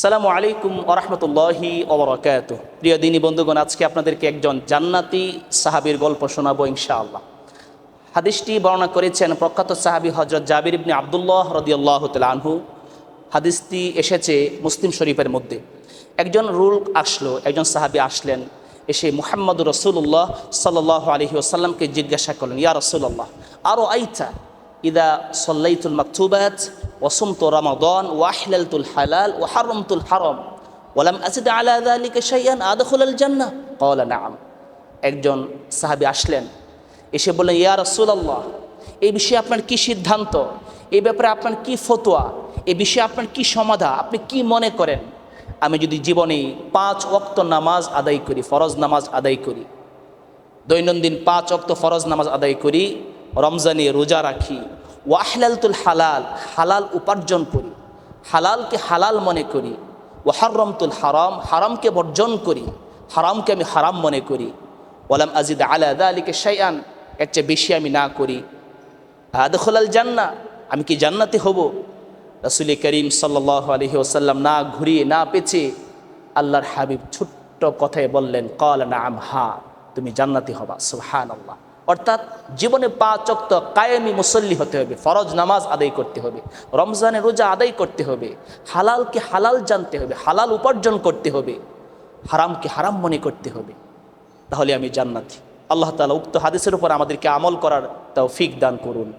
সালামু আলাইকুম ওরহমতুল্লাহি ওবরাকাত প্রিয় দিনী বন্ধুগণ, আজকে আপনাদেরকে একজন জান্নাতি সাহাবীর গল্প শোনাবো ইনশাআল্লাহ। হাদিসটি বর্ণনা করেছেন প্রখ্যাত সাহাবী হজরত জাবির ইবনে আবদুল্লাহ রদিয়াল্লাহ আনহু। হাদিসটি এসেছে মুসলিম শরীফের মধ্যে। একজন রুল আসলো, একজন সাহাবী আসলেন, এসে মুহাম্মদ রসুল্লাহ সাল্লাহ আলহি আসাল্লামকে জিজ্ঞাসা করলেন, ইয়া রসুল্লাহ আরও আইতা? ইদা সল্লাইতুল মাকতুবাত ওসুমত রমাদন ওয়াহলালতুল হালাল ওয়াহারমতুল হারম। ওয়ালাম আসিদ আলা আলিকে শাইয়ান আদখুল জান্না নাম একজন সাহাবী আসলেন, এসে বললেন, ইয়া রসুল্লাহ এই বিষয়ে আপনার কি সিদ্ধান্ত? এই ব্যাপারে আপনার কি ফতোয়া? এ বিষয়ে আপনার কি সমাধা? আপনি কি মনে করেন? আমি যদি জীবনে পাঁচ অক্ত নামাজ আদায় করি, ফরজ নামাজ আদায় করি, দৈনন্দিন পাঁচ অক্ত ফরজ নামাজ আদায় করি রমজানে রোজা রাখি। ওয়াহলালতুল হালাল হালাল উপার্জন করি। হালালকে হালাল মনে করি। ওয়াহারমতুল হারাম, হারামকে বর্জন করি। হারামকে আমি হারাম মনে করি। ওলাম আজিদ আলাদা আলীকে শাইয়ান এর চেয়ে বেশি আমি না করি। আদখলাল জান্না আমি কি জান্নাতে হব? রসুল করিম সাল্লাহ আলহি ওসাল্লাম না ঘুরিয়ে, না পেছে আল্লাহর হাবিব ছোট্ট কথায় বললেন, কল নাম হা, তুমি জান্নাতি হবা সুহান আল্লাহ অর্থাৎ জীবনে পাঁচ চক্ত কায়েমি মুসল্লি হতে হবে, ফরজ নামাজ আদায় করতে হবে, রমজানে রোজা আদায় করতে হবে, হালালকে হালাল জানতে হবে, হালাল উপার্জন করতে হবে, হারামকে হারাম মনে করতে হবে। তাহলে আমি জান্নাতি। আল্লাহ তালা উক্ত হাদিসের উপর আমাদেরকে আমল করার তাও ফিক দান করুন।